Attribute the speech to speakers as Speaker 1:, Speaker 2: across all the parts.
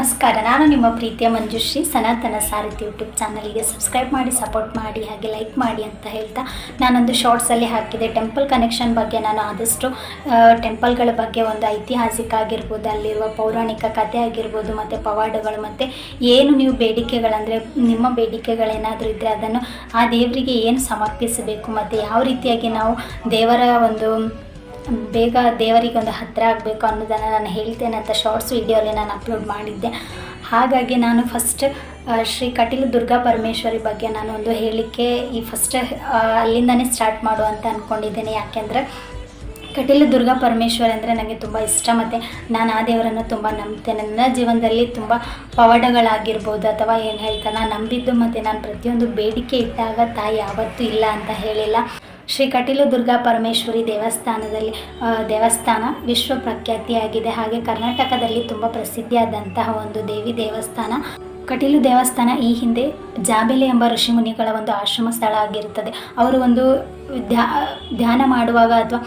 Speaker 1: ನಮಸ್ಕಾರ. ನಾನು ನಿಮ್ಮ ಪ್ರೀತಿಯ ಮಂಜುಶ್ರೀ. ಸನಾತನ ಸಾರಥಿ ಯೂಟ್ಯೂಬ್ ಚಾನಲ್ಗೆ ಸಬ್ಸ್ಕ್ರೈಬ್ ಮಾಡಿ ಸಪೋರ್ಟ್ ಮಾಡಿ, ಹಾಗೆ ಲೈಕ್ ಮಾಡಿ ಅಂತ ಹೇಳ್ತಾ ನಾನೊಂದು ಶಾರ್ಟ್ಸಲ್ಲಿ ಹಾಕಿದೆ. ಟೆಂಪಲ್ ಕನೆಕ್ಷನ್ ಬಗ್ಗೆ ನಾನು ಆದಷ್ಟು ಟೆಂಪಲ್ಗಳ ಬಗ್ಗೆ ಒಂದು ಐತಿಹಾಸಿಕ ಆಗಿರ್ಬೋದು, ಅಲ್ಲಿರುವ ಪೌರಾಣಿಕ ಕಥೆ ಆಗಿರ್ಬೋದು, ಮತ್ತು ಪವಾಡಗಳು, ಮತ್ತು ಏನು ನೀವು ಬೇಡಿಕೆಗಳಂದರೆ, ನಿಮ್ಮ ಬೇಡಿಕೆಗಳೇನಾದರೂ ಇದ್ದರೆ ಅದನ್ನು ಆ ದೇವರಿಗೆ ಏನು ಸಮರ್ಪಿಸಬೇಕು, ಮತ್ತು ಯಾವ ರೀತಿಯಾಗಿ ನಾವು ದೇವರ ಒಂದು ಬೇಗ ದೇವರಿಗೆ ಒಂದು ಹತ್ತಿರ ಆಗಬೇಕು ಅನ್ನೋದನ್ನು ನಾನು ಹೇಳ್ತೇನೆ ಅಂತ ಶಾರ್ಟ್ಸ್ ವಿಡಿಯೋಲಿ ನಾನು ಅಪ್ಲೋಡ್ ಮಾಡಿದ್ದೆ. ಹಾಗಾಗಿ ನಾನು ಫಸ್ಟ್ ಶ್ರೀ ಕಟೀಲು ದುರ್ಗಾ ಪರಮೇಶ್ವರಿ ಬಗ್ಗೆ ನಾನು ಒಂದು ಹೇಳಿಕೆ ಈ ಫಸ್ಟ್ ಅಲ್ಲಿಂದನೇ ಸ್ಟಾರ್ಟ್ ಮಾಡು ಅಂತ ಅಂದ್ಕೊಂಡಿದ್ದೇನೆ ಯಾಕೆಂದರೆ ಕಟೀಲು ದುರ್ಗಾ ಪರಮೇಶ್ವರಿ ಅಂದರೆ ನನಗೆ ತುಂಬ ಇಷ್ಟ. ಮತ್ತು ನಾನು ಆ ದೇವರನ್ನು ತುಂಬ ನಂಬ್ತೇನೆ. ನನ್ನ ಜೀವನದಲ್ಲಿ ತುಂಬ ಪವಾಡಗಳಾಗಿರ್ಬೋದು ಅಥವಾ ಏನು ಹೇಳ್ತಾ ನಾನು ನಂಬಿದ್ದು ಮತ್ತು ನಾನು ಪ್ರತಿಯೊಂದು ಬೇಡಿಕೆ ಇಟ್ಟಾಗ ತಾಯಿ ಯಾವತ್ತೂ ಇಲ್ಲ ಅಂತ ಹೇಳಿಲ್ಲ. ಶ್ರೀ ಕಟೀಲು ದುರ್ಗಾ ಪರಮೇಶ್ವರಿ ದೇವಸ್ಥಾನದಲ್ಲಿ ದೇವಸ್ಥಾನ ವಿಶ್ವ ಪ್ರಖ್ಯಾತಿಯಾಗಿದೆ ಹಾಗೆ ಕರ್ನಾಟಕದಲ್ಲಿ ತುಂಬ ಪ್ರಸಿದ್ಧಿಯಾದಂತಹ ಒಂದು ದೇವಿ ದೇವಸ್ಥಾನ. ಕಟೀಲು ದೇವಸ್ಥಾನ ಈ ಹಿಂದೆ ಜಾಬೆಲೆ ಎಂಬ ಋಷಿಮುನಿಗಳ ಒಂದು ಆಶ್ರಮ ಸ್ಥಳ ಆಗಿರುತ್ತದೆ. ಅವರು ಒಂದು ಧ್ಯಾ, ಧ್ಯಾನ ಮಾಡುವಾಗ ಅಥವಾ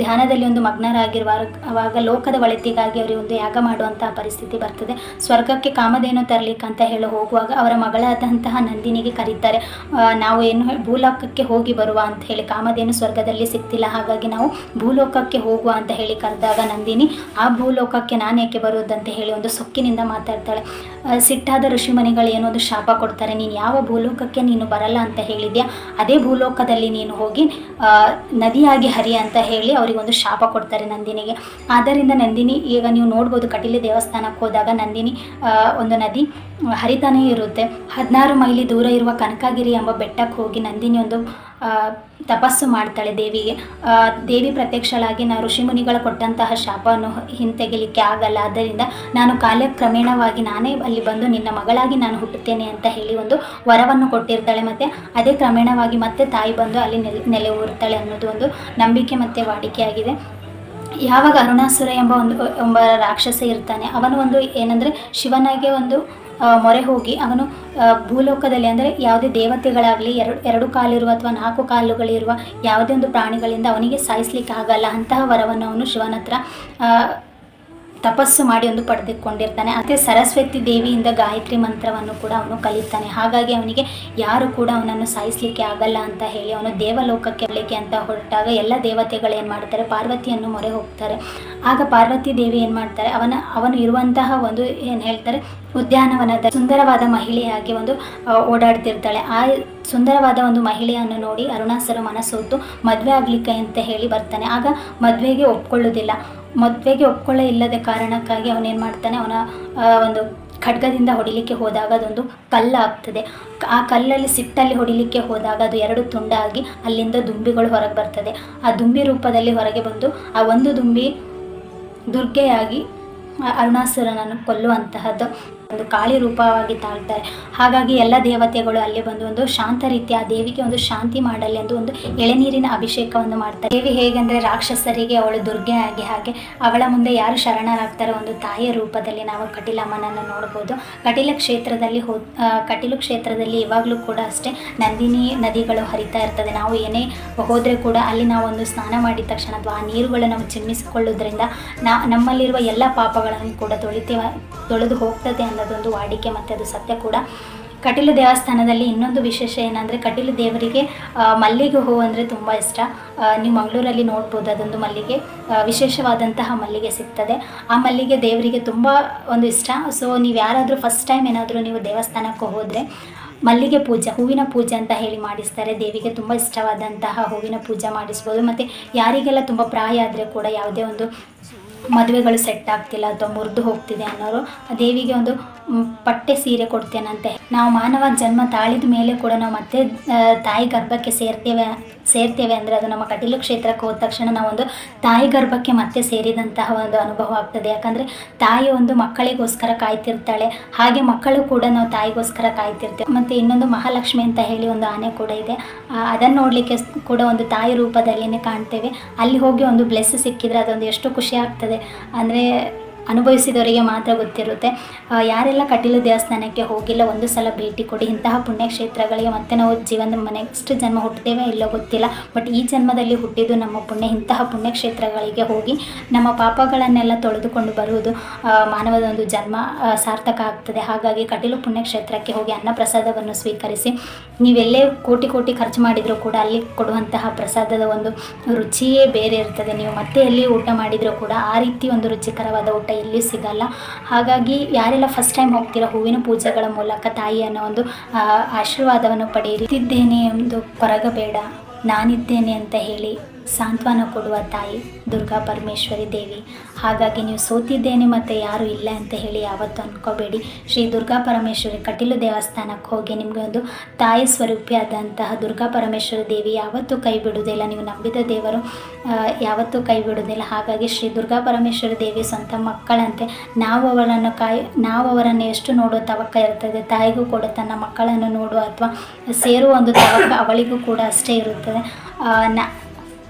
Speaker 1: ಧ್ಯಾನದಲ್ಲಿ ಒಂದು ಮಗ್ನರಾಗಿರುವಾಗ, ಅವಾಗ ಲೋಕದ ಒಳಿತಿಗಾಗಿ ಅವರಿಗೆ ಒಂದು ಯಾಗ ಮಾಡುವಂತಹ ಪರಿಸ್ಥಿತಿ ಬರ್ತದೆ. ಸ್ವರ್ಗಕ್ಕೆ ಕಾಮಧೇನು ತರಲಿಕ್ಕೆ ಅಂತ ಹೇಳಿ ಹೋಗುವಾಗ ಅವರ ಮಗಳಾದಂತಹ ನಂದಿನಿಗೆ ಕರೀತಾರೆ ನಾವು ಏನು ಭೂಲೋಕಕ್ಕೆ ಹೋಗಿ ಬರುವ ಅಂತ ಹೇಳಿ. ಕಾಮಧೇನು ಸ್ವರ್ಗದಲ್ಲಿ ಸಿಕ್ತಿಲ್ಲ, ಹಾಗಾಗಿ ನಾವು ಭೂಲೋಕಕ್ಕೆ ಹೋಗುವ ಅಂತ ಹೇಳಿ ಕರೆದಾಗ ನಂದಿನಿ, ಆ ಭೂಲೋಕಕ್ಕೆ ನಾನು ಏಕೆ ಬರುವುದಂತ ಹೇಳಿ ಒಂದು ಸೊಕ್ಕಿನಿಂದ ಮಾತಾಡ್ತಾಳೆ. ಸಿಟ್ಟಾದ ಋಷಿಮನಿಗಳು, ಏನೋ ಒಂದು ಶಾಪ ಕೊಡ್ತಾರೆ, ನೀನು ಯಾವ ಭೂಲೋಕಕ್ಕೆ ನೀನು ಬರಲ್ಲ ಅಂತ ಹೇಳಿದ್ಯಾ? ಅದೇ ಭೂಲೋಕದಲ್ಲಿ ನೀನು ಹೋಗಿ ನದಿಯಾಗಿ ಹರಿ ಅಂತ ಹೇಳಿ ಅವರಿಗೊಂದು ಶಾಪ ಕೊಡ್ತಾರೆ ನಂದಿನಿಗೆ. ಆದ್ದರಿಂದ ನಂದಿನಿ, ಈಗ ನೀವು ನೋಡ್ಬೋದು ಕಟೀಲು ದೇವಸ್ಥಾನಕ್ಕೆ ಹೋದಾಗ ನಂದಿನಿ ಒಂದು ನದಿ ಹರಿತಾನೇ ಇರುತ್ತೆ. ಹದಿನಾರು ಮೈಲಿ ದೂರ ಇರುವ ಕನಕಗಿರಿ ಎಂಬ ಬೆಟ್ಟಕ್ಕೆ ಹೋಗಿ ನಂದಿನಿ ಒಂದು ತಪಸ್ಸು ಮಾಡ್ತಾಳೆ ದೇವಿಗೆ. ದೇವಿ ಪ್ರತ್ಯಕ್ಷಳಾಗಿ ನಾ ಋಷಿಮುನಿಗಳು ಕೊಟ್ಟಂತಹ ಶಾಪವನ್ನು ಹಿಂತೆಗೆಲಿಕ್ಕೆ ಆಗಲ್ಲ. ಆದ್ದರಿಂದ ನಾನು ಕಾಲಕ್ರಮೇಣವಾಗಿ ನಾನೇ ಅಲ್ಲಿ ಬಂದು ನಿನ್ನ ಮಗಳಾಗಿ ನಾನು ಹುಟ್ಟುತ್ತೇನೆ ಅಂತ ಹೇಳಿ ಒಂದು ವರವನ್ನು ಕೊಟ್ಟಿರ್ತಾಳೆ. ಮತ್ತು ಅದೇ ಕ್ರಮೇಣವಾಗಿ ಮತ್ತೆ ತಾಯಿ ಬಂದು ಅಲ್ಲಿ ನೆಲೆ ನೆಲೆ ಊರ್ತಾಳೆ ಅನ್ನೋದು ಒಂದು ನಂಬಿಕೆ ಮತ್ತು ವಾಡಿಕೆಯಾಗಿದೆ. ಯಾವಾಗ ಅರುಣಾಸುರ ಎಂಬ ಒಂದು, ಎಂಬ ರಾಕ್ಷಸ ಇರ್ತಾನೆ, ಅವನು ಒಂದು ಏನಂದರೆ ಶಿವನಿಗೆ ಒಂದು ಮೊರೆ ಹೋಗಿ ಅವನು ಭೂಲೋಕದಲ್ಲಿ ಅಂದರೆ ಯಾವುದೇ ದೇವತೆಗಳಾಗಲಿ, ಎರಡು ಎರಡು ಕಾಲಿರುವ ಅಥವಾ ನಾಲ್ಕು ಕಾಲುಗಳಿರುವ ಯಾವುದೇ ಒಂದು ಪ್ರಾಣಿಗಳಿಂದ ಅವನಿಗೆ ಸಾಯಿಸ್ಲಿಕ್ಕೆ ಆಗಲ್ಲ. ಅಂತಹ ವರವನ್ನು ಅವನು ಶಿವನ ಹತ್ರ ತಪಸ್ಸು ಮಾಡಿ ಒಂದು ಪಡೆದುಕೊಂಡಿರ್ತಾನೆ. ಅದೇ ಸರಸ್ವತಿ ದೇವಿಯಿಂದ ಗಾಯತ್ರಿ ಮಂತ್ರವನ್ನು ಕೂಡ ಅವನು ಕಲಿತಾನೆ. ಹಾಗಾಗಿ ಅವನಿಗೆ ಯಾರು ಕೂಡ ಅವನನ್ನು ಸಾಯಿಸಲಿಕ್ಕೆ ಆಗಲ್ಲ ಅಂತ ಹೇಳಿ, ಅವನು ದೇವಲೋಕಕ್ಕೆ ಹೋಗ್ಲಿಕ್ಕೆ ಅಂತ ಹೊರಟಾಗ ಎಲ್ಲ ದೇವತೆಗಳು ಏನು ಮಾಡ್ತಾರೆ? ಪಾರ್ವತಿಯನ್ನು ಮೊರೆ ಹೋಗ್ತಾರೆ. ಆಗ ಪಾರ್ವತಿ ದೇವಿ ಏನು ಮಾಡ್ತಾರೆ? ಅವನ, ಅವನು ಇರುವಂತಹ ಒಂದು ಏನು ಹೇಳ್ತಾರೆ? ಉದ್ಯಾನವನದ ಸುಂದರವಾದ ಮಹಿಳೆಯಾಗಿ ಒಂದು ಓಡಾಡ್ತಿರ್ತಾಳೆ. ಆ ಸುಂದರವಾದ ಒಂದು ಮಹಿಳೆಯನ್ನು ನೋಡಿ ಅರುಣಾಸರ ಮನಸ್ಸೋತು ಮದುವೆ ಆಗಲಿಕ್ಕೆ ಅಂತ ಹೇಳಿ ಬರ್ತಾನೆ. ಆಗ ಮದುವೆಗೆ ಒಪ್ಕೊಳ್ಳೋದಿಲ್ಲ ಮದುವೆಗೆ ಒಪ್ಕೊಳ್ಳೇ ಇಲ್ಲದ ಕಾರಣಕ್ಕಾಗಿ ಅವನೇನು ಮಾಡ್ತಾನೆ? ಅವನ ಒಂದು ಖಡ್ಗದಿಂದ ಹೊಡಿಲಿಕ್ಕೆ ಹೋದಾಗ ಅದೊಂದು ಕಲ್ಲಾಗ್ತದೆ. ಆ ಕಲ್ಲಲ್ಲಿ ಸಿಟ್ಟಲ್ಲಿ ಹೊಡಿಲಿಕ್ಕೆ ಹೋದಾಗ ಅದು ಎರಡು ತುಂಡಾಗಿ ಅಲ್ಲಿಂದ ದುಂಬಿಗಳು ಹೊರಗೆ ಬರ್ತದೆ. ಆ ದುಂಬಿ ರೂಪದಲ್ಲಿ ಹೊರಗೆ ಬಂದು ಆ ಒಂದು ದುಂಬಿ ದುರ್ಗೆಯಾಗಿ ಅರುಣಾಸುರನನ್ನು ಕೊಲ್ಲುವಂತಹದ್ದು. ಒಂದು ಕಾಳಿ ರೂಪವಾಗಿ ತಾಳ್ತಾರೆ. ಹಾಗಾಗಿ ಎಲ್ಲ ದೇವತೆಗಳು ಅಲ್ಲಿ ಬಂದು ಒಂದು ಶಾಂತ ರೀತಿ ಆ ದೇವಿಗೆ ಒಂದು ಶಾಂತಿ ಮಾಡಲಿ ಎಂದು ಒಂದು ಎಳೆನೀರಿನ ಅಭಿಷೇಕವನ್ನು ಮಾಡ್ತಾರೆ. ದೇವಿ ಹೇಗೆಂದರೆ ರಾಕ್ಷಸರಿಗೆ ಅವಳು ದುರ್ಗೆ ಆಗಿ ಹಾಗೆ ಅವಳ ಮುಂದೆ ಯಾರು ಶರಣರಾಗ್ತಾರೋ ಒಂದು ತಾಯಿಯ ರೂಪದಲ್ಲಿ ನಾವು ಕಟೀಲಮ್ಮನನ್ನು ನೋಡ್ಬೋದು. ಕಟೀಲ ಕ್ಷೇತ್ರದಲ್ಲಿ ಹೋ ಕಟಿಲು ಕ್ಷೇತ್ರದಲ್ಲಿ ಇವಾಗಲೂ ಕೂಡ ಅಷ್ಟೇ ನಂದಿನಿ ನದಿಗಳು ಹರಿತಾ ಇರ್ತದೆ. ನಾವು ಏನೇ ಹೋದರೆ ಕೂಡ ಅಲ್ಲಿ ನಾವು ಒಂದು ಸ್ನಾನ ಮಾಡಿದ ತಕ್ಷಣ ಅಥವಾ ಆ ನೀರುಗಳು ನಾವು ಚಿಮ್ಮಿಸಿಕೊಳ್ಳೋದ್ರಿಂದ ನಮ್ಮಲ್ಲಿರುವ ಎಲ್ಲ ಪಾಪಗಳನ್ನು ಕೂಡ ತೊಳಿತೇವೆ ತೊಳೆದು ಹೋಗ್ತದೆ ಅನ್ನೋದೊಂದು ವಾಡಿಕೆ ಮತ್ತು ಅದು ಸತ್ಯ ಕೂಡ. ಕಟೀಲು ದೇವಸ್ಥಾನದಲ್ಲಿ ಇನ್ನೊಂದು ವಿಶೇಷ ಏನಂದರೆ ಕಟೀಲು ದೇವರಿಗೆ ಮಲ್ಲಿಗೆ ಹೂವು ಅಂದರೆ ತುಂಬ ಇಷ್ಟ. ನೀವು ಮಂಗಳೂರಲ್ಲಿ ನೋಡ್ಬೋದು ಅದೊಂದು ಮಲ್ಲಿಗೆ ವಿಶೇಷವಾದಂತಹ ಮಲ್ಲಿಗೆ ಸಿಗ್ತದೆ. ಆ ಮಲ್ಲಿಗೆ ದೇವರಿಗೆ ತುಂಬ ಒಂದು ಇಷ್ಟ. ಸೊ ನೀವು ಯಾರಾದರೂ ಫಸ್ಟ್ ಟೈಮ್ ಏನಾದರೂ ನೀವು ದೇವಸ್ಥಾನಕ್ಕೆ ಹೋದರೆ ಮಲ್ಲಿಗೆ ಪೂಜೆ, ಹೂವಿನ ಪೂಜೆ ಅಂತ ಹೇಳಿ ಮಾಡಿಸ್ತಾರೆ. ದೇವಿಗೆ ತುಂಬ ಇಷ್ಟವಾದಂತಹ ಹೂವಿನ ಪೂಜೆ ಮಾಡಿಸ್ಬೋದು. ಮತ್ತು ಯಾರಿಗೆಲ್ಲ ತುಂಬ ಪ್ರಾಯ ಆದರೆ ಕೂಡ ಯಾವುದೇ ಒಂದು ಮದುವೆಗಳು ಸೆಟ್ ಆಗ್ತಿಲ್ಲ, ಅಥವಾ ಮುರಿದು ಹೋಗ್ತಿದೆ ಅನ್ನೋರು, ಆ ದೇವಿಗೆ ಒಂದು ಪಟ್ಟೆ ಸೀರೆ ಕೊಡ್ತೇನಂತೆ. ನಾವು ಮಾನವ ಜನ್ಮ ತಾಳಿದ ಮೇಲೆ ಕೂಡ ನಾವು ಮತ್ತೆ ತಾಯಿ ಗರ್ಭಕ್ಕೆ ಸೇರ್ತೇವೆ ಸೇರ್ತೇವೆ ಅಂದರೆ ಅದು ನಮ್ಮ ಕಟೀಲು ಕ್ಷೇತ್ರಕ್ಕೆ ಹೋದ ತಕ್ಷಣ ನಾವೊಂದು ತಾಯಿ ಗರ್ಭಕ್ಕೆ ಮತ್ತೆ ಸೇರಿದಂತಹ ಒಂದು ಅನುಭವ ಆಗ್ತದೆ. ಯಾಕಂದರೆ ತಾಯಿ ಒಂದು ಮಕ್ಕಳಿಗೋಸ್ಕರ ಕಾಯ್ತಿರ್ತಾಳೆ, ಹಾಗೆ ಮಕ್ಕಳು ಕೂಡ ನಾವು ತಾಯಿಗೋಸ್ಕರ ಕಾಯ್ತಿರ್ತೇವೆ. ಮತ್ತು ಇನ್ನೊಂದು ಮಹಾಲಕ್ಷ್ಮಿ ಅಂತ ಹೇಳಿ ಒಂದು ಆನೆ ಕೂಡ ಇದೆ. ಅದನ್ನು ನೋಡಲಿಕ್ಕೆ ಕೂಡ ಒಂದು ತಾಯಿ ರೂಪದಲ್ಲಿನೇ ಕಾಣ್ತೇವೆ. ಅಲ್ಲಿ ಹೋಗಿ ಒಂದು ಬ್ಲೆಸ್ ಸಿಕ್ಕಿದ್ರೆ ಅದೊಂದು ಎಷ್ಟು ಖುಷಿ ಆಗ್ತದೆ. ಅಂದರೆ ಅನುಭವಿಸಿದವರಿಗೆ ಮಾತ್ರ ಗೊತ್ತಿರುತ್ತೆ. ಯಾರೆಲ್ಲ ಕಟೀಲು ದೇವಸ್ಥಾನಕ್ಕೆ ಹೋಗಿಲ್ಲ, ಒಂದು ಸಲ ಭೇಟಿ ಕೊಡಿ, ಇಂತಹ ಪುಣ್ಯಕ್ಷೇತ್ರಗಳಿಗೆ ಮತ್ತೆ ನಾವು ಜೀವನದ ನೆಕ್ಸ್ಟ್ ಜನ್ಮ ಹುಟ್ಟಿದ್ದೇವೆ ಇಲ್ಲೋ ಗೊತ್ತಿಲ್ಲ. ಬಟ್ ಈ ಜನ್ಮದಲ್ಲಿ ಹುಟ್ಟಿದ್ದು ನಮ್ಮ ಪುಣ್ಯ, ಇಂತಹ ಪುಣ್ಯಕ್ಷೇತ್ರಗಳಿಗೆ ಹೋಗಿ ನಮ್ಮ ಪಾಪಗಳನ್ನೆಲ್ಲ ತೊಳೆದುಕೊಂಡು ಬರುವುದು ಮಾನವದ ಒಂದು ಜನ್ಮ ಸಾರ್ಥಕ ಆಗ್ತದೆ. ಹಾಗಾಗಿ ಕಟೀಲು ಪುಣ್ಯಕ್ಷೇತ್ರಕ್ಕೆ ಹೋಗಿ ಅನ್ನ ಪ್ರಸಾದವನ್ನು ಸ್ವೀಕರಿಸಿ, ನೀವೆಲ್ಲೇ ಕೋಟಿ ಕೋಟಿ ಖರ್ಚು ಮಾಡಿದರೂ ಕೂಡ ಅಲ್ಲಿ ಕೊಡುವಂತಹ ಪ್ರಸಾದದ ಒಂದು ರುಚಿಯೇ ಬೇರೆ ಇರ್ತದೆ. ನೀವು ಮತ್ತೆ ಎಲ್ಲಿ ಊಟ ಮಾಡಿದರೂ ಕೂಡ ಆ ರೀತಿ ಒಂದು ರುಚಿಕರವಾದ ಊಟ ಎಲ್ಲಿಯೂ ಸಿಗಲ್ಲ. ಹಾಗಾಗಿ ಯಾರೆಲ್ಲ ಫಸ್ಟ್ ಟೈಮ್ ಹೋಗ್ತೀರಾ, ಹೂವಿನ ಪೂಜೆಗಳ ಮೂಲಕ ತಾಯಿಯನ್ನು ಒಂದು ಆಶೀರ್ವಾದವನ್ನು ಪಡೆಯಿರಿ. ಇದ್ದೇನೆ ಎಂದು ಕೊರಗಬೇಡ, ನಾನಿದ್ದೇನೆ ಅಂತ ಹೇಳಿ. ಸಾಂತ್ವನ ಕೊಡುವ ತಾಯಿ ದುರ್ಗಾ ಪರಮೇಶ್ವರಿ ದೇವಿ. ಹಾಗಾಗಿ ನೀವು ಸೋತಿದ್ದೇನೆ ಮತ್ತು ಯಾರೂ ಇಲ್ಲ ಅಂತ ಹೇಳಿ ಯಾವತ್ತೂ ಅಂದ್ಕೋಬೇಡಿ ಶ್ರೀ ದುರ್ಗಾ ಪರಮೇಶ್ವರಿ ಕಟೀಲು ದೇವಸ್ಥಾನಕ್ಕೆ ಹೋಗಿ ನಿಮಗೆ ಒಂದು ತಾಯಿ ಸ್ವರೂಪಿಯಾದಂತಹ ದುರ್ಗಾ ಪರಮೇಶ್ವರಿ ದೇವಿ ಯಾವತ್ತೂ ಕೈ ಬಿಡುವುದಿಲ್ಲ. ನೀವು ನಂಬಿದ ದೇವರು ಯಾವತ್ತೂ ಕೈ ಬಿಡುವುದಿಲ್ಲ. ಹಾಗಾಗಿ ಶ್ರೀ ದುರ್ಗಾ ಪರಮೇಶ್ವರಿ ದೇವಿ ಸ್ವಂತ ಮಕ್ಕಳಂತೆ ನಾವು ಅವರನ್ನು ಕಾಯ್, ನಾವು ಅವರನ್ನು ಎಷ್ಟು ನೋಡೋ ತವಕ ಇರ್ತದೆ, ತಾಯಿಗೂ ಕೂಡ ತನ್ನ ಮಕ್ಕಳನ್ನು ನೋಡುವ ಅಥವಾ ಸೇರುವ ಒಂದು ತವಕ ಅವಳಿಗೂ ಕೂಡ ಅಷ್ಟೇ ಇರುತ್ತದೆ. ನ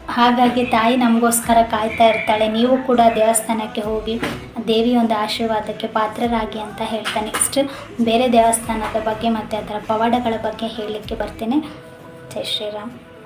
Speaker 1: ಹಾಗಾಗಿ ತಾಯಿ ನಮಗೋಸ್ಕರ ಕಾಯ್ತಾ ಇರ್ತಾಳೆ. ನೀವು ಕೂಡ ದೇವಸ್ಥಾನಕ್ಕೆ ಹೋಗಿ ದೇವಿ ಒಂದು ಆಶೀರ್ವಾದಕ್ಕೆ ಪಾತ್ರರಾಗಿ ಅಂತ ಹೇಳ್ತಾ ನೆಕ್ಸ್ಟ್ ಬೇರೆ ದೇವಸ್ಥಾನದ ಬಗ್ಗೆ ಮತ್ತು ಅದರ ಪವಾಡಗಳ ಬಗ್ಗೆ ಹೇಳಲಿಕ್ಕೆ ಬರ್ತೇನೆ. ಜೈ ಶ್ರೀರಾಮ್.